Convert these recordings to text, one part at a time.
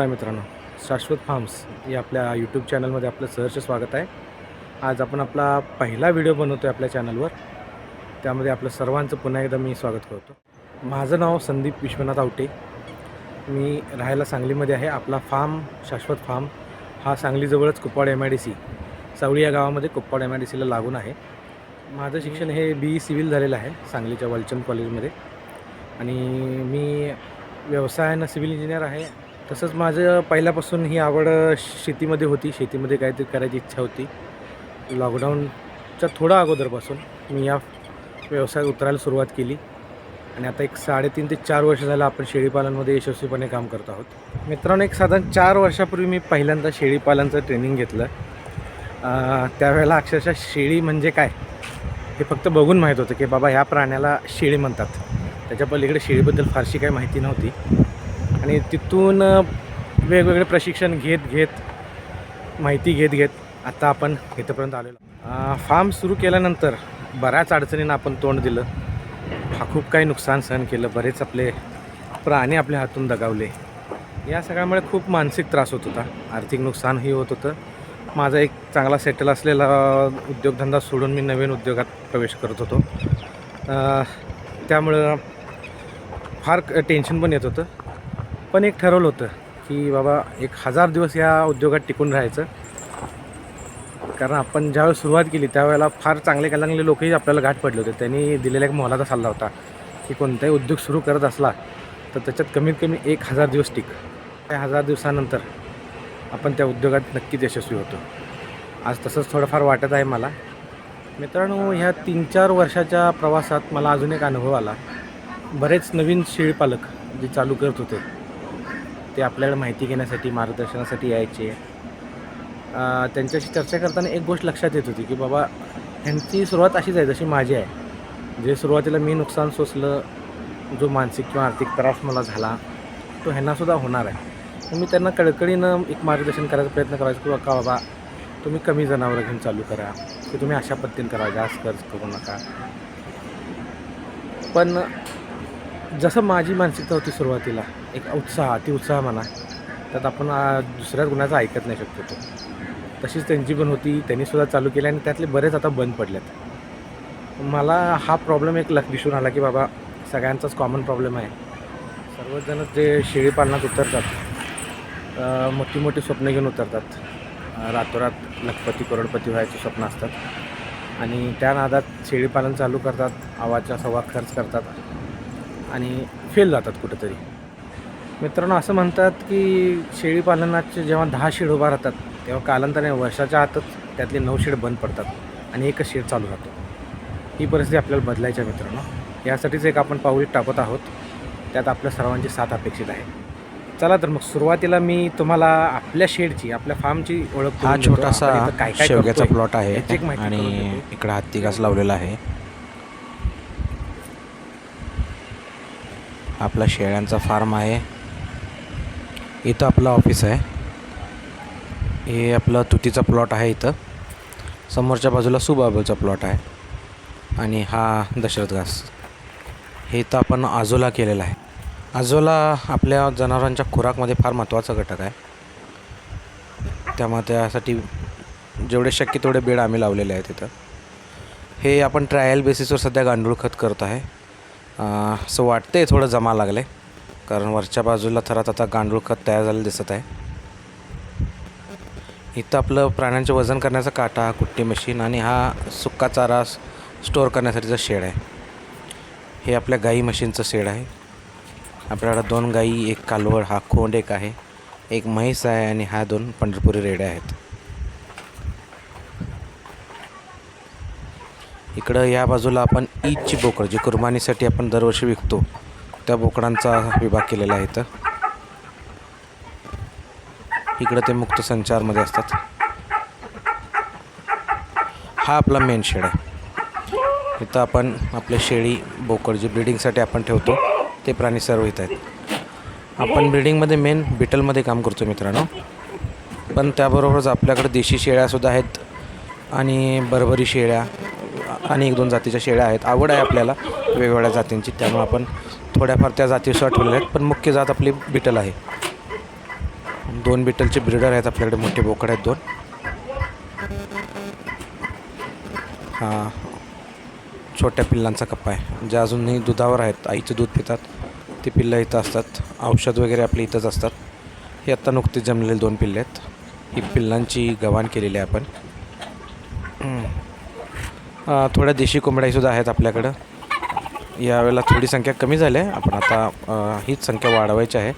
नमस्कार मित्रांनो. शाश्वत फार्म्स या आपल्या यूट्यूब चॅनलमध्ये आपलं सहर्ष स्वागत आहे. आज आपण आपला पहिला व्हिडिओ बनवतो आहे आपल्या चॅनलवर त्यामध्ये आपलं सर्वांचं पुन्हा एकदा मी स्वागत करतो. माझं नाव संदीप विश्वनाथ आवटे. मी राहायला सांगलीमध्ये आहे. आपला फार्म शाश्वत फार्म हा सांगलीजवळच Kuppad M I D C Savali या गावामध्ये कुप्पाड एम आय डी सीला लागून आहे. माझं शिक्षण हे बी ई सिव्हिल झालेलं आहे सांगलीच्या वलचंद कॉलेजमध्ये आणि मी व्यवसायानं सिव्हिल इंजिनियर आहे. तसंच माझं पहिल्यापासून ही आवड शेतीमध्ये होती. शेतीमध्ये काहीतरी करायची इच्छा होती. लॉकडाऊनच्या थोडं अगोदरपासून मी या व्यवसायात उतरायला सुरुवात केली. आणि आता एक साडेतीन ते चार वर्ष झालं आपण शेळीपालनमध्ये यशस्वीपणे काम करत आहोत. मित्रांनो एक साधारण चार वर्षापूर्वी मी पहिल्यांदा शेळीपालनचं ट्रेनिंग घेतलं. त्यावेळेला अक्षरशः शेळी म्हणजे काय हे फक्त बघून माहीत होतं की बाबा ह्या प्राण्याला शेळी म्हणतात. त्याच्या पलीकडे शेळीबद्दल फारशी काही माहिती नव्हती. आणि तिथून वेगवेगळे प्रशिक्षण घेत घेत माहिती घेत घेत आता आपण इथंपर्यंत आलेलो फार्म सुरू केल्यानंतर बऱ्याच अडचणींना आपण तोंड दिलं. हा खूप काही नुकसान सहन केलं. बरेच आपले प्राणी आपल्या हातून दगावले. या सगळ्यामुळे खूप मानसिक त्रास होत होता. आर्थिक नुकसानही होत होतं. माझा एक चांगला सेटल असलेला उद्योगधंदा सोडून मी नवीन उद्योगात प्रवेश करत होतो. त्यामुळं फार टेन्शन पण येत होतं. पण एक ठरवलं होतं की बाबा एक हजार दिवस या उद्योगात टिकून राहायचं. कारण आपण ज्यावेळेस सुरुवात केली त्यावेळेला फार चांगले चांगले लोकही आपल्याला गाठ पडले होते. त्यांनी दिलेला एक मोलाचा सल्ला होता की कोणताही उद्योग सुरू करत असला तर त्याच्यात कमीत कमी एक हजार दिवस टिक. त्या हजार दिवसानंतर आपण त्या उद्योगात नक्कीच यशस्वी होतो. आज तसंच थोडंफार वाटत आहे मला. मित्रांनो ह्या तीन चार वर्षाच्या प्रवासात मला अजून एक अनुभव आला. बरेच नवीन शेळीपालक जे चालू करत होते ते आपल्याला माहिती घेण्यासाठी मार्गदर्शनासाठी यायचे. त्यांच्याशी चर्चा करताना एक गोष्ट लक्षात येत होती की बाबा ह्यांची सुरुवात अशीच आहे जशी माझी आहे. जे सुरुवातीला मी नुकसान सोसलं जो मानसिक किंवा आर्थिक त्रास मला झाला तो ह्यांनासुद्धा होणार आहे. मी त्यांना कडकडीनं एक मार्गदर्शन करायचा प्रयत्न करायचा की का बाबा तुम्ही कमी जनावरं घेऊन चालू करा की तुम्ही अशा पद्धतीने करा जास्त खर्च करू नका. पण जसं माझी मानसिकता होती सुरुवातीला एक उत्साह अति उत्साह म्हणा त्यात आपण दुसऱ्या दुसऱ्याच ऐकत नाही शक्यतो तशीच त्यांची पण होती त्यांनीसुद्धा चालू केली आणि त्यातले बरेच आता बंद पडलेत. मला हा प्रॉब्लेम एक लक दिसून आला की बाबा सगळ्यांचाच कॉमन प्रॉब्लेम आहे. सर्वजण जे शेळीपालनात उतरतात मोठी मोठी स्वप्न घेऊन उतरतात. रातोरात लखपती करोडपती व्हायची स्वप्न असतात. आणि त्या नादात शेळीपालन चालू करतात आवाजच्या सव्वा खर्च करतात. आणि फेल जातात कुठेतरी. मित्रांनो असं म्हणतात की शेळीपालनाचे जेव्हा दहा शेड उभा राहतात तेव्हा कालांतराने वर्षाच्या आतच त्यातले नऊ शेड बंद पडतात आणि एकच शेड चालू राहतो. ही परिस्थिती आपल्याला बदलायची आहे मित्रांनो. यासाठीच एक आपण पाऊल टाकत आहोत. त्यात आपल्या सर्वांची साथ अपेक्षित आहे. चला तर मग सुरुवातीला मी तुम्हाला आपल्या शेडची आपल्या फार्मची ओळख हा. छोटासा काय काय शेवग्याचा प्लॉट आहे आणि. इकडं हत्ती घास लावलेला आहे. आपला शेळ्यांचा फार्म आहे. इथं आपलं ऑफिस आहे. हे आपलं तुतीचा प्लॉट आहे इथं. समोरच्या बाजूला सुबाबूचा प्लॉट आहे. आणि हा दशरथ घास. हे इथं आपण आजोला केलेला आहे. आजोला आपल्या जनावरांच्या खुराकमध्ये फार महत्त्वाचा घटक आहे. त्यामुळे त्यासाठी जेवढे शक्य तेवढे बेड आम्ही लावलेले आहेत तिथं हे आपण ट्रायल बेसिसवर सध्या गांडूळ खत करत आहे. असं वाटतंय थोडं जमा लागलं आहे कारण वरच्या बाजूला थरात आता गांडूळ खत तयार झालेलं दिसत आहे. इथं आपलं प्राण्यांचे वजन करण्याचा काटा कुट्टी मशीन आणि हा सुक्का चारा स्टोअर करण्यासाठीचा शेड आहे. हे आपल्या गाई मशीनचं शेड आहे. आपल्याकडं दोन गाई एक कालवड हा खोंड एक आहे. एक म्हैस आहे आणि हा दोन पंढरपुरी रेड्या आहेत. इकडं या बाजूला आपण ईदची बोकड जी कुर्बानीसाठी आपण दरवर्षी विकतो त्या बोकडांचा विभाग केलेला आहे इथं. इकडं ते मुक्त संचारमध्ये असतात. हा आपला मेन शेड आहे. इथं आपण आपले शेळी बोकड जे ब्रिडिंगसाठी आपण ठेवतो ते प्राणी सर्व इथं आहेत. आपण ब्रिडिंगमध्ये मेन बिटलमध्ये काम करतो मित्रांनो. पण त्याबरोबरच आपल्याकडे देशी शेळ्यासुद्धा आहेत आणि बरबरी शेळ्या आणि एक दोन जातीच्या शेळ्या आहेत. आवड आहे आपल्याला वेगवेगळ्या जातींची. त्यामुळे आपण थोड्याफार त्या जातीसह ठेवलेल्या आहेत. पण मुख्य जात आपली बिटल आहे. दोन बिटलचे ब्रिडर आहेत आपल्याकडे. मोठे बोकड आहेत दोन. हा. छोट्या पिल्लांचा कप्पा आहे. जे अजूनही दुधावर आहेत. आईचं दूध पितात. ती पिल्लं इथं असतात. औषध वगैरे आपले इथंच असतात. हे आत्ता नुकतीच जमलेले दोन पिल्ले आहेत. ही पिल्लांची गव्हाण केलेली आहे आपण. थोड्या देशी कोंबड्यासुद्धा आहेत आपल्याकडं. यावेळेला थोडी संख्या कमी झाली आहे. आपण आता हीच संख्या वाढवायची आहे.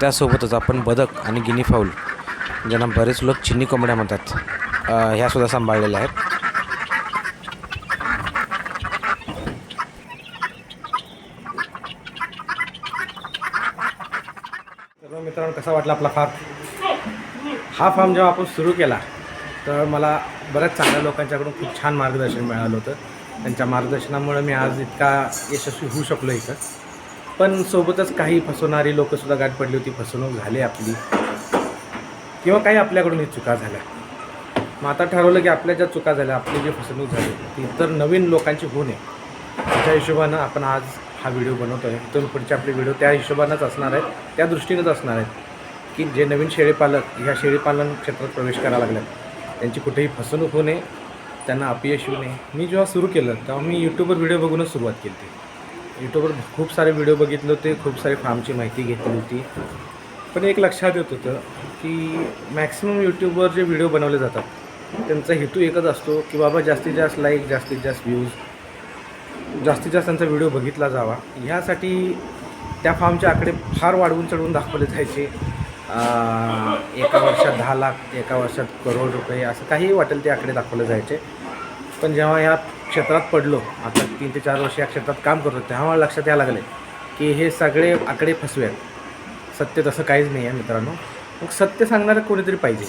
त्यासोबतच आपण बदक आणि गिनी फाऊल ज्यांना बरेच लोक चिनी कोंबड्या म्हणतात ह्यासुद्धा सांभाळलेल्या आहेत. मित्रांनो कसा वाटला आपला फार्म हा फार्म जेव्हा आपण सुरू केला तर मला बऱ्याच चांगल्या लोकांच्याकडून खूप छान मार्गदर्शन मिळालं होतं. त्यांच्या मार्गदर्शनामुळे मी आज इतका यशस्वी होऊ शकलो इथं. पण सोबतच काही फसवणारी लोकंसुद्धा गाठ पडली होती फसवणूक झाली आपली. किंवा काही आपल्याकडून चुका झाल्या. मग आता ठरवलं की आपल्या ज्या चुका झाल्या आपली जी फसवणूक झाली ती इतर नवीन लोकांची होऊ नये. त्याच्या हिशोबानं आपण आज हा व्हिडिओ बनवतो आहे इथून पुढचे आपले व्हिडिओ त्या हिशोबानंच असणार आहेत त्या दृष्टीनेच असणार आहेत की जे नवीन शेळीपालक ह्या शेळीपालन क्षेत्रात प्रवेश करायला लागल्यात. त्यांची कुठेही फसवणूक होऊ नये त्यांना अपयश येऊ नये. मी जेव्हा सुरू केलं तेव्हा मी यूट्यूबवर व्हिडिओ बघूनच सुरुवात केली होती. यूट्यूबवर खूप सारे व्हिडिओ बघितले होते खूप सारे फार्मची माहिती घेतली होती. पण एक लक्षात येत होतं की मॅक्सिमम यूट्यूबवर जे व्हिडिओ बनवले जातात त्यांचा हेतू एकच असतो की बाबा जास्तीत जास्त लाईक जास्तीत जास्त व्ह्यूज जास्तीत जास्त त्यांचा व्हिडिओ बघितला जावा. ह्यासाठी त्या फार्मचे आकडे फार वाढवून चढवून दाखवले जायचे. एका वर्षात दहा लाख एका वर्षात करोड रुपये असं काहीही वाटेल ते आकडे दाखवले जायचे. पण जेव्हा या क्षेत्रात पडलो आता तीन ते चार वर्ष या क्षेत्रात काम करतो तेव्हा मला लक्षात यायला लागले की हे सगळे आकडे फसवे आहेत सत्य तसं काहीच नाही आहे मित्रांनो. मग सत्य सांगणारं कोणीतरी पाहिजे.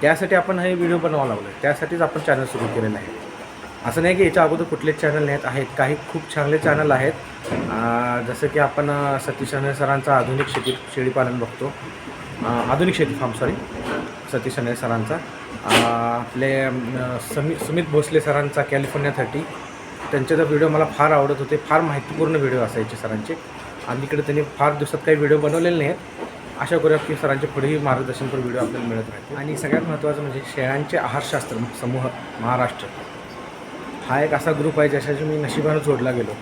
त्यासाठी आपण हे व्हिडिओ बनवावा लागलो त्यासाठीच आपण चॅनल सुरू केलेलं आहे. असं नाही की याच्या अगोदर कुठलेच चॅनल नाहीत आहेत. काही खूप चांगले चॅनल आहेत. जसं की आपण सतीश अनय सरांचा आधुनिक शेती शेळीपालन बघतो. आधुनिक शेती फार्म सॉरी सतीश अनिल सरांचा. आपले समी सुमित भोसले सरांचा कॅलिफोर्निया थर्टी त्यांचे तर व्हिडिओ मला फार आवडत होते. फार माहितीपूर्ण व्हिडिओ असायचे सरांचे. आणि इकडे त्यांनी फार दिवसात काही व्हिडिओ बनवलेले नाहीत. अशा करूया की सरांचे पुढेही मार्गदर्शनपर व्हिडिओ आपल्याला मिळत राहतील. आणि सगळ्यात महत्त्वाचं म्हणजे शेळ्यांचे आहारशास्त्र समूह महाराष्ट्र. हा एक असा ग्रुप आहे ज्याच्याशी मी नशिबानं जोडला गेलो.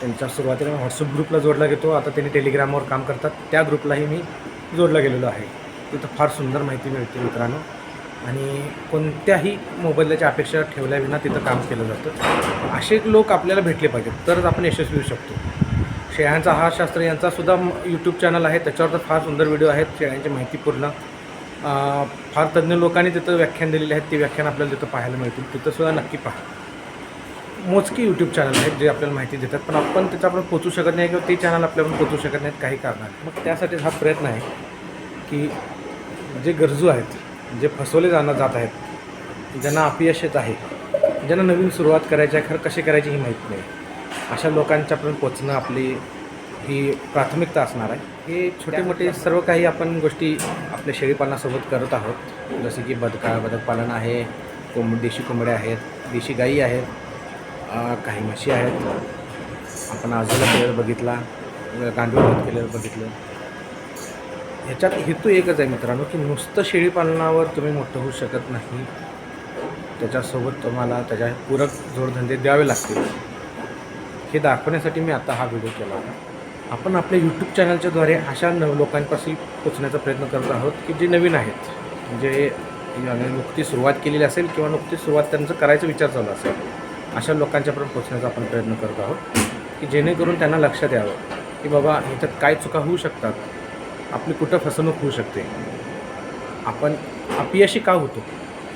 त्यांच्या सुरुवातीला मी व्हॉट्सअप ग्रुपला जोडला गेलो. आता त्यांनी टेलिग्रामवर काम करतात. त्या ग्रुपलाही मी जोडला गेलेलो आहे. तिथं फार सुंदर माहिती मिळते मित्रांनो. आणि कोणत्याही मोबदल्याच्या अपेक्षा ठेवल्याविना तिथं काम केलं जातं. असे लोक आपल्याला भेटले पाहिजेत. तरच आपण यशस्वी होऊ शकतो. शेळ्यांचा हा शास्त्र यांचासुद्धा यूट्यूब चॅनल आहे. त्याच्यावर तर फार सुंदर व्हिडिओ आहेत. शेळ्यांची माहिती पूर्ण फार तज्ज्ञ लोकांनी तिथं व्याख्यान दिलेले आहेत. ते व्याख्यान आपल्याला तिथं पाहायला मिळतील. तिथंसुद्धा नक्की पहा. मोजकी यूट्यूब चॅनल आहेत जे आपल्याला माहिती देतात. पण आपण त्याच्यापर्यंत पोचू शकत नाही किंवा ते चॅनल आपल्यापर्यंत पोचू शकत नाहीत काही कारणाने मग त्यासाठीच हा प्रयत्न आहे की जे गरजू आहेत जे फसवले जाणं जात आहेत ज्यांना अपयश येत आहे ज्यांना नवीन सुरुवात करायची आहे खरं कशी करायची ही माहीत नाही. अशा लोकांच्यापर्यंत पोचणं आपली ही प्राथमिकता असणार आहे. हे छोटे मोठे सर्व काही आपण गोष्टी आपल्या शेळीपालनासोबत करत आहोत. जसे की बदका बदक पालन आहे कोंब देशी कोंबड्या आहेत देशी गाई आहेत. काही म्हशी आहेत. आपण आजूला केलेलं बघितला. गांडूळ केलेलं बघितलं. ह्याच्यात हेतू एकच आहे मित्रांनो की नुसतं शेळीपालनावर तुम्ही मोठं होऊ शकत नाही. त्याच्यासोबत तुम्हाला त्याच्या पूरक जोडधंदे द्यावे लागतील. हे दाखवण्यासाठी मी आता हा व्हिडिओ केला होता. आपण आपल्या यूट्यूब चॅनलच्याद्वारे अशा नव लोकांपासून पोचण्याचा प्रयत्न करत आहोत की जे नवीन आहेत. म्हणजे नुकती सुरुवात केलेली असेल किंवा नुकती सुरुवात त्यांचं करायचा विचार चालू असेल. अशा लोकांच्यापर्यंत पोचण्याचा आपण प्रयत्न करत आहोत की जेणेकरून त्यांना लक्षात यावं की बाबा ह्याच्यात काय चुका होऊ शकतात आपली कुठं फसवणूक होऊ शकते. आपण अपयशी का होतो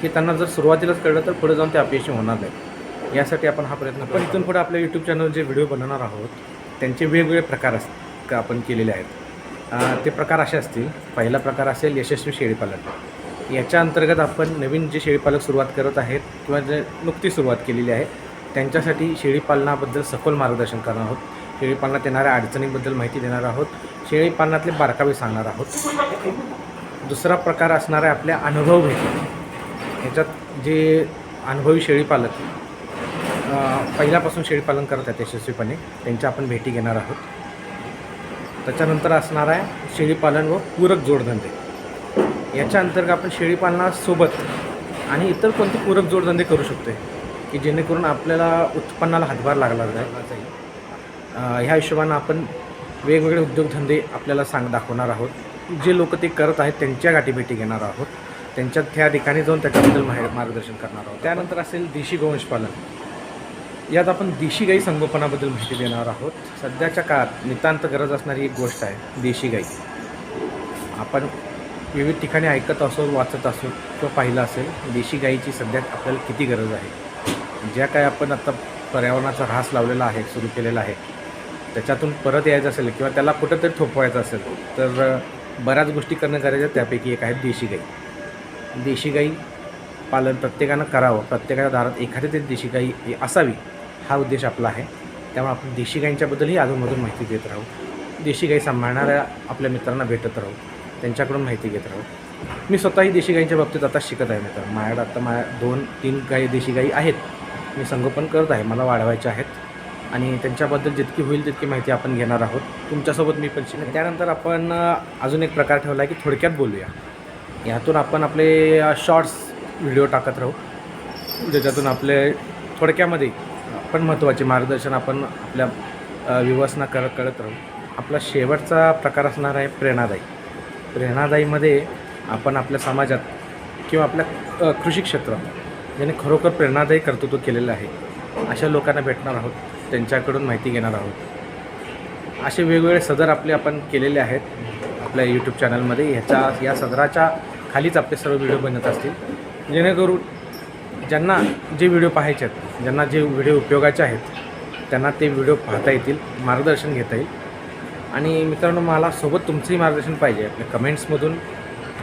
हे त्यांना जर सुरुवातीलाच कळलं तर पुढे जाऊन ते अपयशी होणार नाही यासाठी आपण हा प्रयत्न पण इथून पुढे आपल्या यूट्यूब चॅनल जे व्हिडिओ बनवणार आहोत त्यांचे वेगवेगळे प्रकार अस का आपण केलेले आहेत. ते प्रकार असे असतील. पहिला प्रकार असेल यशस्वी शेळीपालन. याच्या अंतर्गत आपण नवीन जे शेळीपालक सुरुवात करत आहेत किंवा जे नुकती सुरुवात केलेली आहे त्यांच्यासाठी शेळीपालनाबद्दल सखोल मार्गदर्शन करणार आहोत. शेळीपालनात येणाऱ्या अडचणींबद्दल माहिती देणार आहोत. शेळीपालनातले बारकावे सांगणार आहोत. दुसरा प्रकार असणार आहे आपल्या अनुभव भेटी. ह्याच्यात जे अनुभवी शेळीपालक पहिल्यापासून शेळीपालन करत आहेत यशस्वीपणे त्यांच्या आपण भेटी घेणार आहोत. त्याच्यानंतर असणार आहे शेळीपालन व पूरक जोडधंदे. याच्या अंतर्गत आपण शेळीपालनासोबत आणि इतर कोणते पूरक जोडधंदे करू शकतो की जेणेकरून आपल्याला उत्पन्नाला हातभार लागला जाईल. ह्या हिशोबानं आपण वेगवेगळे उद्योगधंदे आपल्याला सांग दाखवणार आहोत. जे लोक ते करत आहेत त्यांच्या गाठीभेटी घेणार आहोत. त्यांच्या त्या ठिकाणी जाऊन त्याच्याबद्दल मार्गदर्शन करणार आहोत. त्यानंतर असेल देशी गोवंश पालन. यात आपण देशी गाई संगोपनाबद्दल माहिती देणार आहोत. सध्याच्या काळात नितांत गरज असणारी एक गोष्ट आहे देशी गाई. आपण विविध ठिकाणी ऐकत असो वाचत असो किंवा पाहिलं असेल देशी गाईची सध्या आपल्याला किती गरज आहे. ज्या काय आपण आता पर्यावरणाचा ऱ्हास लावलेला आहे सुरू केलेला आहे त्याच्यातून परत यायचं असेल किंवा त्याला कुठंतरी थोपवायचं असेल तर बऱ्याच गोष्टी करणं गरजेचं त्यापैकी एक आहे देशी गाई. देशी गाई पालन प्रत्येकानं करावं. प्रत्येकाच्या दारात एखादी तरी देशी गाई असावी हा उद्देश आपला आहे. त्यामुळे आपण देशी गाईंच्याबद्दलही अधूनमधून माहिती देत राहू. देशी गाई सांभाळणाऱ्या आपल्या मित्रांना भेटत राहू. त्यांच्याकडून माहिती घेत राहू. मी स्वतःही देशी गाईंच्या बाबतीत आता शिकत आहे मित्र माझ्याकडे आता माझ्या दोन तीन गाई देशी गाई आहेत. मी संगोपन करत आहे मला वाढवायचे आहेत. आणि त्यांच्याबद्दल जितकी होईल तितकी माहिती आपण घेणार आहोत. तुमच्यासोबत मी पण शिकेन त्यानंतर आपण अजून एक प्रकार ठेवला आहे की थोडक्यात बोलूया. यातून आपण आपले शॉर्ट्स व्हिडिओ टाकत राहू. ज्याच्यातून आपले थोडक्यामध्ये पण महत्त्वाचे मार्गदर्शन आपण आपल्या विवसना करत राहू. आपला शेवटचा प्रकार असणार आहे प्रेरणादायी. प्रेरणादायीमध्ये आपण आपल्या समाजात किंवा आपल्या कृषी क्षेत्रात ज्याने खरोखर प्रेरणादायी कर्तृत्व केलेलं आहे अशा लोकांना भेटणार आहोत त्यांच्याकडून माहिती घेणार आहोत. असे वेगवेगळे सदर आपले आपण केलेले आहेत आपल्या यूट्यूब चॅनलमध्ये ह्याच्या या सदराच्या खालीच आपले सर्व व्हिडिओ बनत असतील. जेणेकरून ज्यांना जे व्हिडिओ पाहायचे आहेत ज्यांना जे व्हिडिओ उपयोगाचे आहेत त्यांना ते व्हिडिओ पाहता येतील मार्गदर्शन घेता येईल. आणि मित्रांनो मला सोबत तुमचंही मार्गदर्शन पाहिजे. आपल्या कमेंट्समधून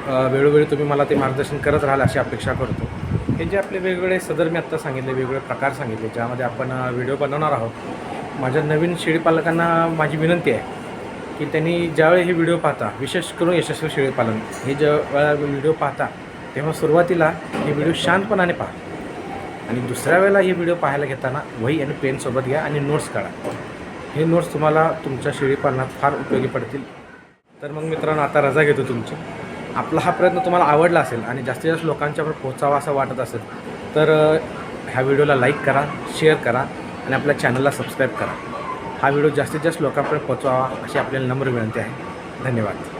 वेळोवेळी तुम्ही मला ते मार्गदर्शन करत राहाल अशी अपेक्षा करतो. हे जे आपले वेगवेगळे सदर मी आत्ता सांगितले वेगवेगळे प्रकार सांगितले ज्यामध्ये आपण व्हिडिओ बनवणार आहोत माझ्या नवीन शेळीपालकांना माझी विनंती आहे की त्यांनी ज्यावेळी हे व्हिडिओ पाहता विशेष करून यशस्वी शेळीपालन हे ज्या व्हिडिओ पाहता तेव्हा सुरुवातीला हे व्हिडिओ शांतपणाने पहा. आणि दुसऱ्या वेळेला हे व्हिडिओ पाहायला घेताना वही आणि पेनसोबत घ्या आणि नोट्स काढा. हे नोट्स तुम्हाला तुमच्या शेळीपालनात फार उपयोगी पडतील. तर मग मित्रांनो आता रजा घेतो तुमची. आपला हा प्रयत्न तुम्हाला आवडला असेल आणि जास्तीत जास्त लोकांच्यावर पोहोचावा असं वाटत असेल तर ह्या व्हिडिओला लाईक करा शेअर करा आणि आपल्या चॅनलला सबस्क्राईब करा. हा व्हिडिओ जास्तीत जास्त लोकांपर्यंत पोहोचवावा अशी आपल्याला नम्र विनंती आहे. धन्यवाद.